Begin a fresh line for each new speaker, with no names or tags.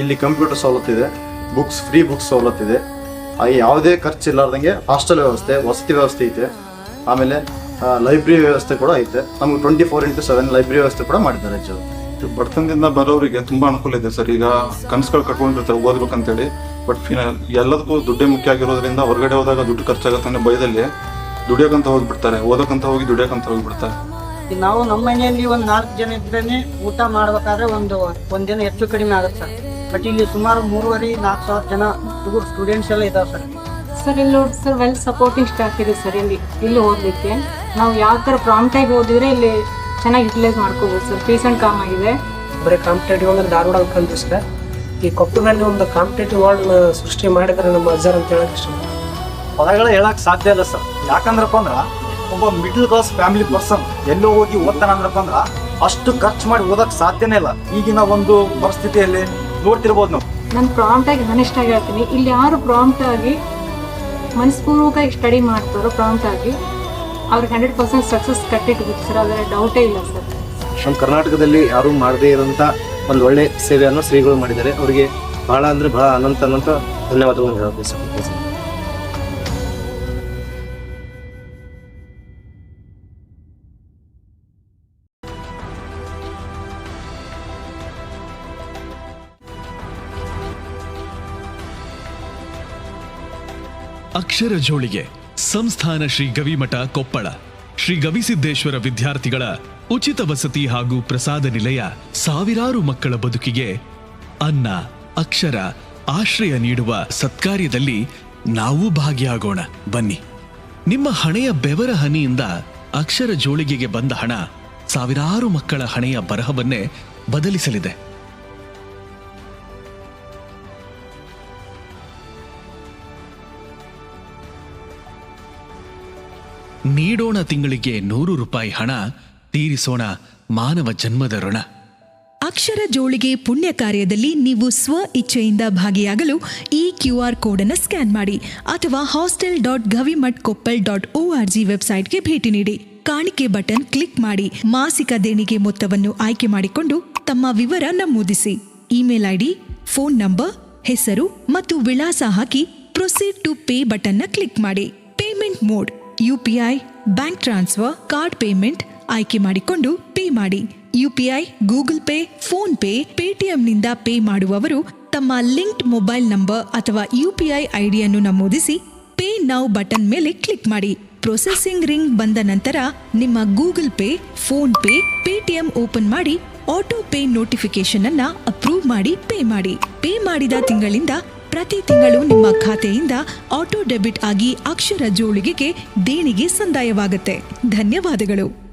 ಇಲ್ಲಿ ಕಂಪ್ಯೂಟರ್ ಸವಲತ್ತಿದೆ books free books ಸವಲತ್ತಿದೆ ಹಾಗೆ ಯಾವುದೇ ಖರ್ಚು ಇಲ್ಲಾರ್ದಂಗೆ ಹಾಸ್ಟೆಲ್ ವ್ಯವಸ್ಥೆ ವಸತಿ ವ್ಯವಸ್ಥೆ ಐತೆ. ಆಮೇಲೆ ಲೈಬ್ರರಿ ವ್ಯವಸ್ಥೆ ಕೂಡ ಐತೆ. ನಮ್ಗೆ twenty four into seven library ವ್ಯವಸ್ಥೆ ಕೂಡ ಮಾಡಿದ್ದಾರೆ ಜೊ
ಬಡತನದಿಂದ ಬರೋರಿಗೆ ತುಂಬಾ ಅನುಕೂಲ ಇದೆ ಸರ್. ಈಗ ಕನಸುಗಳು ಕಟ್ಕೊಂಡಿರ್ತಾರೆ ಓದ್ಬೇಕಂತೇಳಿ ಬಟ್ ಎಲ್ಲದಕ್ಕೂ ದುಡ್ಡೇ ಮುಖ್ಯ ಆಗಿರೋದ್ರಿಂದ ಹೊರಗಡೆ ಹೋದಾಗ ದುಡ್ಡು ಖರ್ಚಾಗತ್ತೆ ಅನ್ನೋ ಭಯದಲ್ಲಿ ದುಡಿಯೋಕಂತ ಹೋಗ್ಬಿಡ್ತಾರೆ. ಓದೋಕಂತ ಹೋಗಿ ದುಡಿಯೋಕಂತ ಹೋಗ್ಬಿಡ್ತಾರೆ.
ನಾವು ನಮ್ಮ ಮನೆಯಲ್ಲಿ ಒಂದು ನಾಲ್ಕು ಜನ ಇದ್ರೇನೆ ಊಟ ಮಾಡ್ಬೇಕಾದ್ರೆ ಒಂದು ಒಂದಿನ ಹೆಚ್ಚು ಕಡಿಮೆ ಆಗುತ್ತೆ ಸರ್. ಬಟ್ ಇಲ್ಲಿ ಸುಮಾರು ಮೂರುವರೆ ನಾಲ್ಕು ಸಾವಿರ ಜನ ಹುಡುಗರು ಸ್ಟೂಡೆಂಟ್ಸ್ ಎಲ್ಲ ಇದಾವೆ ಸರ್
ಸರ್ ಇಲ್ಲಿ ನೋಡಿ ಸರ್ ವೆಲ್ ಸಪೋರ್ಟಿಂಗ್ ಸ್ಟಾಫ್ ಇದೆ ಸರ್ ಇಲ್ಲಿ ಇಲ್ಲಿ ಓದಲಿಕ್ಕೆ. ನಾವು ಯಾವ ಥರ ಪ್ರಾಂಪ್ಟಾಗಿ ಓದಿದ್ರೆ ಇಲ್ಲಿ ಚೆನ್ನಾಗಿ ಯುಟಿಲೈಸ್ ಮಾಡ್ಕೋಬೋದು ಸರ್ ಪೀಸ್ ಆ್ಯಂಡ್ ಕಾಮ್ ಆಗಿದೆ.
ಬರೀ ಕಾಂಪಿಟೇಟಿವ್ ಅಂದ್ರೆ ಧಾರವಾಡ ಅನ್ಕೊಂಡ್ರಿ ಸರ್ ಈ ಕೊಪ್ಪದಲ್ಲಿ ಒಂದು ಕಾಂಪಿಟೇಟಿವ್ ವರ್ಲ್ಡ್ ಸೃಷ್ಟಿ ಮಾಡಿದ್ರೆ ನಮ್ಮ ಅಜ್ಜರ್ ಅಂತ ಹೇಳಕ್ ಇಷ್ಟ
ಪದಗಳ ಹೇಳಕ್ಕೆ ಸಾಧ್ಯ ಇಲ್ಲ ಸರ್ ಯಾಕಂದ್ರಪ್ಪ ಅಂದ್ರೆ ಒಬ್ಬ ಮಿಡ್ಲ್ ಕ್ಲಾಸ್ ಫ್ಯಾಮಿಲಿ ಪರ್ಸನ್ ಎಲ್ಲೋ ಹೋಗಿ ಓದ್ತಾನ ಅಂದ್ರಪ್ಪ ಅಂದ್ರ ಅಷ್ಟು ಖರ್ಚು ಮಾಡಿ ಓದಕ್ಕೆ ಸಾಧ್ಯನೇ ಇಲ್ಲ. ಈಗಿನ ಒಂದು ಪರಿಸ್ಥಿತಿಯಲ್ಲಿ ನೋಡ್ತಿರ್ಬೋದು ನಾವು.
ನಾನು ಪ್ರಾಂಪ್ಟಾಗಿ ಹಾನೆಸ್ಟ್ ಆಗಿ ಹೇಳ್ತೀನಿ. ಇಲ್ಲಿ ಯಾರು ಪ್ರಾಂಪ್ಟ್ ಆಗಿ ಮನಸ್ಪೂರ್ವಕವಾಗಿ ಸ್ಟಡಿ ಮಾಡ್ತಾರೋ ಪ್ರಾಂಪ್ಟ್ ಆಗಿ ಅವ್ರಿಗೆ ಹಂಡ್ರೆಡ್ ಪರ್ಸೆಂಟ್ ಸಕ್ಸಸ್ ಕಟ್ಟಿಟ್ಬಿಟ್ಟು ಸರ್ ಅದರ ಡೌಟೇ ಇಲ್ಲ ಸರ್
ನಮ್ಮ ಕರ್ನಾಟಕದಲ್ಲಿ ಯಾರೂ ಮಾಡದೇ ಇರೋಂಥ ಒಂದು ಒಳ್ಳೆ ಸೇವೆಯನ್ನು ಶ್ರೀಗಳು ಮಾಡಿದ್ದಾರೆ. ಅವರಿಗೆ ಬಹಳ ಅಂದ್ರೆ ಬಹಳ ಅನಂತ ಅನಂತ ಧನ್ಯವಾದಗಳನ್ನು ಹೇಳಬೇಕು ಸರ್.
ಅಕ್ಷರ ಜೋಳಿಗೆ ಸಂಸ್ಥಾನ ಶ್ರೀ ಗವಿಮಠ ಕೊಪ್ಪಳ. ಶ್ರೀ ಗವಿಸಿದ್ದೇಶ್ವರ ವಿದ್ಯಾರ್ಥಿಗಳ ಉಚಿತ ವಸತಿ ಹಾಗೂ ಪ್ರಸಾದ ನಿಲಯ ಸಾವಿರಾರು ಮಕ್ಕಳ ಬದುಕಿಗೆ ಅನ್ನ, ಅಕ್ಷರ, ಆಶ್ರಯ ನೀಡುವ ಸತ್ಕಾರ್ಯದಲ್ಲಿ ನಾವು ಭಾಗಿಯಾಗೋಣ. ಬನ್ನಿ. ನಿಮ್ಮ ಹಣೆಯ ಬೆವರ ಹನಿಯಿಂದ ಅಕ್ಷರ ಜೋಳಿಗೆಗೆ ಬಂದ ಹಣ ಸಾವಿರಾರು ಮಕ್ಕಳ ಹಣೆಯ ಬರಹವನ್ನೇ ಬದಲಿಸಲಿದೆ. ನೀಡೋಣ ತಿಂಗಳಿಗೆ ನೂರು ರೂಪಾಯಿ ಹಣ, ತೀರಿಸೋಣ ಮಾನವ ಜನ್ಮದ ಋಣ.
ಅಕ್ಷರ ಜೋಳಿಗೆ ಪುಣ್ಯ ಕಾರ್ಯದಲ್ಲಿ ನೀವು ಸ್ವ ಇಚ್ಛೆಯಿಂದ ಭಾಗಿಯಾಗಲು ಈ ಕ್ಯೂ ಆರ್ ಕೋಡ್ ಅನ್ನು ಸ್ಕ್ಯಾನ್ ಮಾಡಿ ಅಥವಾ hostel dot Gavimath Koppal dot O R G ವೆಬ್ಸೈಟ್ಗೆ ಭೇಟಿ ನೀಡಿ. ಕಾಣಿಕೆ ಬಟನ್ ಕ್ಲಿಕ್ ಮಾಡಿ ಮಾಸಿಕ ದೇಣಿಗೆ ಮೊತ್ತವನ್ನು ಆಯ್ಕೆ ಮಾಡಿಕೊಂಡು ತಮ್ಮ ವಿವರ ನಮೂದಿಸಿ. ಇಮೇಲ್ ಐಡಿ, ಫೋನ್ ನಂಬರ್, ಹೆಸರು ಮತ್ತು ವಿಳಾಸ ಹಾಕಿ ಪ್ರೊಸೀಡ್ ಟು ಪೇ ಬಟನ್ನ ಕ್ಲಿಕ್ ಮಾಡಿ. Payment mode. UPI bank transfer, card payment ಆಯ್ಕೆ ಮಾಡಿಕೊಂಡು ಪೇ ಮಾಡಿ. UPI Google pay, phone pay, ಪೇಟಿಎಂನಿಂದ ಪೇ ಮಾಡುವವರು ತಮ್ಮ ಲಿಂಕ್ಡ್ ಮೊಬೈಲ್ ನಂಬರ್ ಅಥವಾ ಯುಪಿಐ ಐಡಿಯನ್ನು ನಮೂದಿಸಿ ಪೇ ನೌ ಬಟನ್ ಮೇಲೆ ಕ್ಲಿಕ್ ಮಾಡಿ. ಪ್ರೊಸೆಸಿಂಗ್ ರಿಂಗ್ ಬಂದ ನಂತರ ನಿಮ್ಮ Google pay, PhonePe, Paytm open ಮಾಡಿ, ಆಟೋ ಪೇ ನೋಟಿಫಿಕೇಶನ್ ಅನ್ನ ಅಪ್ರೂವ್ ಮಾಡಿ ಪೇ ಮಾಡಿ. ಪೇ ಮಾಡಿದ ತಿಂಗಳಿಂದ ಪ್ರತಿ ತಿಂಗಳು ನಿಮ್ಮ ಖಾತೆಯಿಂದ ಆಟೋ ಡೆಬಿಟ್ ಆಗಿ ಅಕ್ಷರ ಜೋಳಿಗೆಗೆ ದೇಣಿಗೆ ಸಂದಾಯವಾಗುತ್ತೆ. ಧನ್ಯವಾದಗಳು.